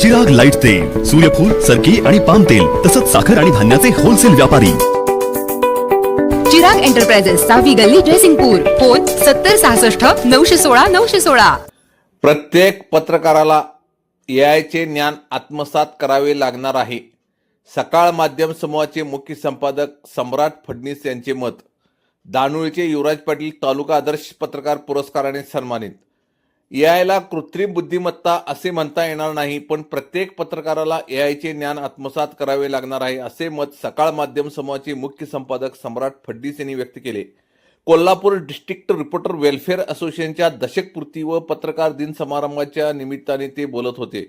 Chirag light तेल सूर्यफूल सरकी आणि पाम तेल तसंच साखर आणि धान्याचे होलसेल व्यापारी. चिराग एंटरप्राइजेस सहावी गल्ली जयसिंगपूर. फोन सत्तर सहासष्ट नऊशे सोळा नऊशे सोळा. प्रत्येक पत्रकाराला एआयचे ज्ञान आत्मसात करावे लागणार आहे. सकाळ माध्यम समूहाचे मुख्य संपादक सम्राट फडणीस यांचे मत. दानुळीचे युवराज पाटील तालुका आदर्श पत्रकार पुरस्काराने सन्मानित. एआयला कृत्रिम बुद्धिमत्ता असे म्हणता येणार नाही पण प्रत्येक पत्रकाराला एआयचे ज्ञान आत्मसात करावे लागणार आहे असे मत सकाळ माध्यम समूहाचे मुख्य संपादक सम्राट फडणीस यांनी व्यक्त केले. कोल्हापूर डिस्ट्रिक्ट रिपोर्टर वेलफेअर असोसिएशनच्या दशकपूर्ती व पत्रकार दिन समारंभाच्या निमित्ताने ते बोलत होते.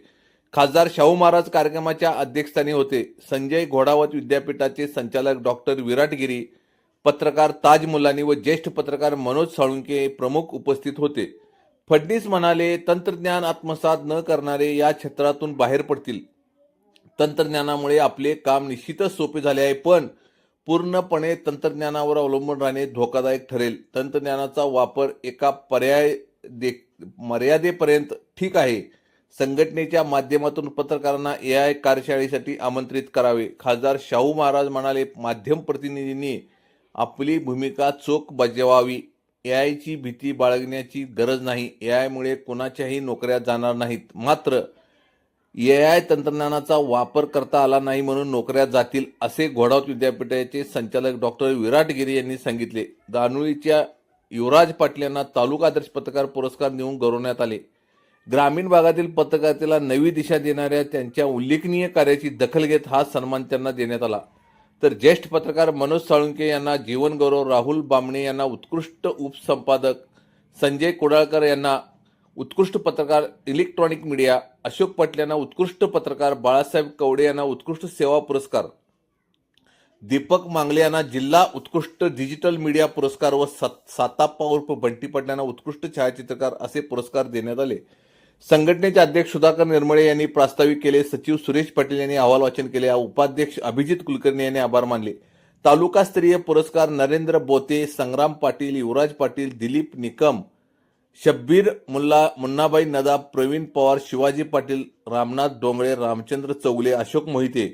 खासदार शाहू महाराज कार्यक्रमाच्या अध्यक्षस्थानी होते. संजय घोडावत विद्यापीठाचे संचालक डॉक्टर विराटगिरी पत्रकार ताज मुलानी व ज्येष्ठ पत्रकार मनोज साळुंके प्रमुख उपस्थित होते. फडणीस म्हणाले तंत्रज्ञान आत्मसात न करणारे या क्षेत्रातून बाहेर पडतील. तंत्रज्ञानामुळे आपले काम निश्चितच सोपे झाले आहे पण पूर्णपणे तंत्रज्ञानावर अवलंबून राहणे धोकादायक ठरेल. तंत्रज्ञानाचा वापर एका पर्याय दे मर्यादेपर्यंत ठीक आहे. संघटनेच्या माध्यमातून पत्रकारांना ए आय कार्यशाळेसाठी आमंत्रित करावे. खासदार शाहू महाराज म्हणाले माध्यम प्रतिनिधींनी आपली भूमिका चोख बजावावी. ए आयची भीती बाळगण्याची गरज नाही. ए आयमुळे कोणाच्याही नोकऱ्या जाणार नाहीत. मात्र ए आय तंत्रज्ञानाचा वापर करता आला नाही म्हणून नोकऱ्या जातील असे घोडावत विद्यापीठाचे संचालक डॉक्टर विराट गिरी यांनी सांगितले. दानुळीच्या युवराज पाटील यांना तालुका आदर्श पत्रकार पुरस्कार देऊन गौरवण्यात आले. ग्रामीण भागातील पत्रकारितेला नवी दिशा देणाऱ्या त्यांच्या उल्लेखनीय कार्याची दखल घेत हा सन्मान त्यांना देण्यात आला. तर ज्येष्ठ पत्रकार मनोज साळुंके यांना जीवनगौरव राहुल बामणे यांना उत्कृष्ट उपसंपादक संजय कुडाळकर यांना उत्कृष्ट पत्रकार इलेक्ट्रॉनिक मीडिया अशोक पाटील यांना उत्कृष्ट पत्रकार बाळासाहेब कवडे यांना उत्कृष्ट सेवा पुरस्कार दीपक मांगले यांना जिल्हा उत्कृष्ट डिजिटल मीडिया पुरस्कार व सात- साताप्पा उर्फ बंटी पाटील यांना उत्कृष्ट छायाचित्रकार असे पुरस्कार देण्यात आले. संघटनेचे अध्यक्ष सुधाकर निर्मळे यांनी प्रास्ताविक केले. सचिव सुरेश पाटील यांनी अहवाल वाचन केले. उपाध्यक्ष अभिजित कुलकर्णी यांनी आभार मानले. तालुकास्तरीय पुरस्कार नरेंद्र बोते संग्राम पाटील युवराज पाटील दिलीप निकम शब्बीर मुल्ला मुन्नाबाई नदाब प्रवीण पवार शिवाजी पाटील रामनाथ डोंगळे रामचंद्र चौगले अशोक मोहिते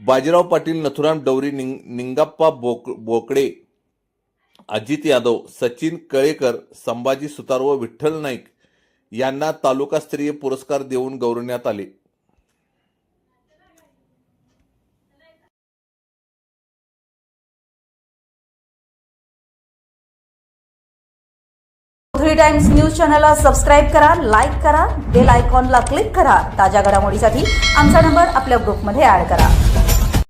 बाजीराव पाटील नथुराम डवरी निंग निंगाप्पा बोक बोकडे अजित यादव सचिन कळेकर संभाजी सुतार व विठ्ठल नाईक यांना तालुकास्तरीय पुरस्कार देऊन गौरवण्यात आले. थ्री टाइम्स न्यूज चॅनलला सबस्क्राईब करा लाईक करा बेल आयकॉनला क्लिक करा. ताज्या घडामोडीसाठी आमचा नंबर आपल्या ग्रुपमध्ये ऍड करा.